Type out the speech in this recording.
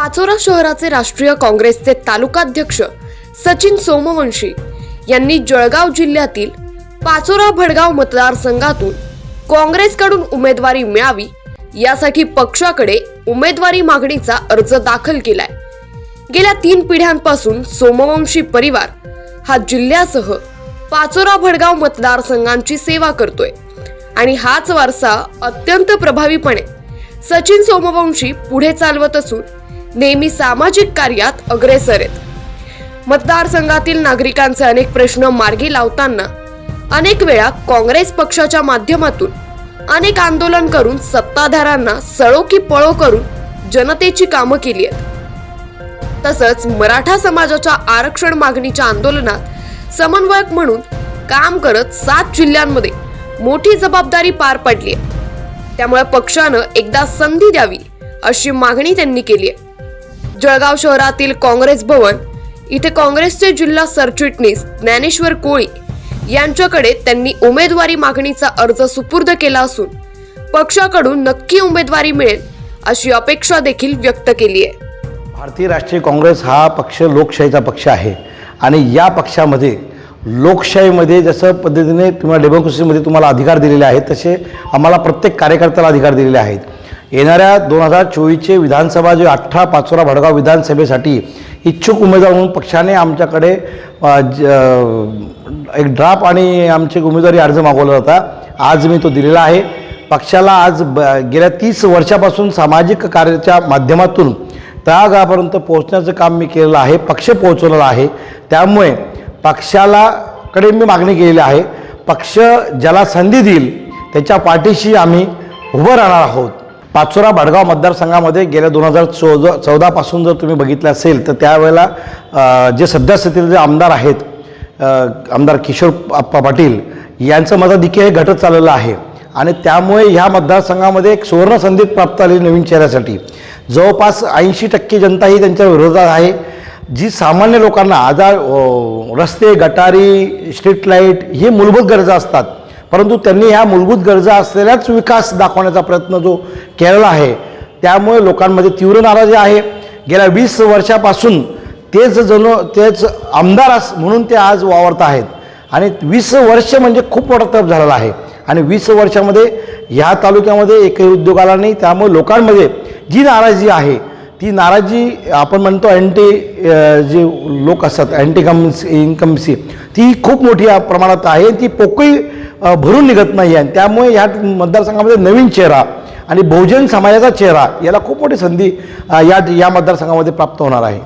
पाचोरा शहराचे राष्ट्रीय काँग्रेसचे तालुकाध्यक्ष सचिन सोमवंशी यांनी जळगाव जिल्ह्यातील पाचोरा भडगाव मतदारसंघातून काँग्रेसकडून उमेदवारी मिळावी यासाठी पक्षाकडे उमेदवारी मागणीचा अर्ज दाखल केलाय. गेल्या तीन पिढ्यांपासून सोमवंशी परिवार हा जिल्ह्यासह पाचोरा भडगाव मतदारसंघांची सेवा करतोय आणि हाच वारसा अत्यंत प्रभावीपणे सचिन सोमवंशी पुढे चालवत असून नेहमी सामाजिक कार्यात अग्रेसर आहेत. मतदारसंघातील नागरिकांचे अनेक प्रश्न मार्गी लावताना अनेक वेळा काँग्रेस पक्षाच्या माध्यमातून अनेक आंदोलन करून सत्ताधाऱ्यांना सळो की पळो करून जनतेची कामं केली आहेत. तसंच मराठा समाजाच्या आरक्षण मागणीच्या आंदोलनात समन्वयक म्हणून काम करत सात जिल्ह्यांमध्ये मोठी जबाबदारी पार पडली आहे. त्यामुळे पक्षानं एकदा संधी द्यावी अशी मागणी त्यांनी केली आहे. जळगाव शहरातील काँग्रेस भवन इथे काँग्रेसचे जिल्हा सरचिटणीस ज्ञानेश्वर कोळी यांच्याकडे त्यांनी उमेदवारी मागणीचा अर्ज सुपूर्द केला असून पक्षाकडून नक्की उमेदवारी मिळेल अशी अपेक्षा देखील व्यक्त केली आहे. भारतीय राष्ट्रीय काँग्रेस हा पक्ष लोकशाहीचा पक्ष आहे आणि या पक्षामध्ये लोकशाहीमध्ये जसं पद्धतीने तुम्हाला डेमोक्रेसीमध्ये तुम्हाला अधिकार दिलेले आहेत तसे आम्हाला प्रत्येक कार्यकर्त्याला अधिकार दिलेले आहेत. येणाऱ्या दोन हजार चोवीसचे विधानसभा जे अठरा पाचोरा भडगाव विधानसभेसाठी इच्छुक उमेदवार म्हणून पक्षाने आमच्याकडे ज- एक ड्राफ्ट आणि आमचे उमेदवारी अर्ज मागवला होता. आज मी तो दिलेला आहे. पक्षाला आज ब गेल्या तीस वर्षापासून सामाजिक कार्याच्या माध्यमातून तळागाळापर्यंत पोहोचण्याचं काम मी केलेलं आहे पक्ष पोहोचवलेला आहे. त्यामुळे पक्षाला कडे मी मागणी केलेली आहे. पक्ष ज्याला संधी देईल त्याच्या पाठीशी आम्ही उभं राहणार आहोत. पाचोरा भडगाव मतदारसंघामध्ये गेल्या दोन हजार चौद चौदापासून जर तुम्ही बघितलं असेल तर त्यावेळेला जे सध्यास्थितीचे जे आमदार आहेत आमदार किशोर आप्पा पाटील यांचं मताधिक्य हे घटत चाललेलं आहे. आणि त्यामुळे ह्या मतदारसंघामध्ये एक सुवर्ण संधी प्राप्त झाली नवीन चेहऱ्यासाठी. जवळपास ऐंशी टक्के जनता ही त्यांच्या विरोधात आहे. जी सामान्य लोकांना आजार रस्ते गटारी स्ट्रीट लाइट हे मूलभूत गरजा असतात. परंतु त्यांनी ह्या मूलभूत गरजा असलेल्याच विकास दाखवण्याचा प्रयत्न जो केलेला आहे त्यामुळे लोकांमध्ये तीव्र नाराजी आहे. गेल्या वीस वर्षापासून तेच जण तेच आमदार अस म्हणून ते आज वावरत आहेत. आणि वीस वर्ष म्हणजे खूप मोठा तप झालेला आहे. आणि वीस वर्षामध्ये ह्या तालुक्यामध्ये एकही उद्योग आला नाही त्यामुळे लोकांमध्ये जी नाराजी आहे ती नाराजी आपण म्हणतो अँटी जे लोक असतात अँटी कम्स इन्कम्सी ती खूप मोठी प्रमाणात आहे. ती पोकळी भरून निघत नाही आहे. त्यामुळे ह्या मतदारसंघामध्ये नवीन चेहरा आणि बहुजन समाजाचा चेहरा याला खूप मोठी संधी या या मतदारसंघामध्ये प्राप्त होणार आहे.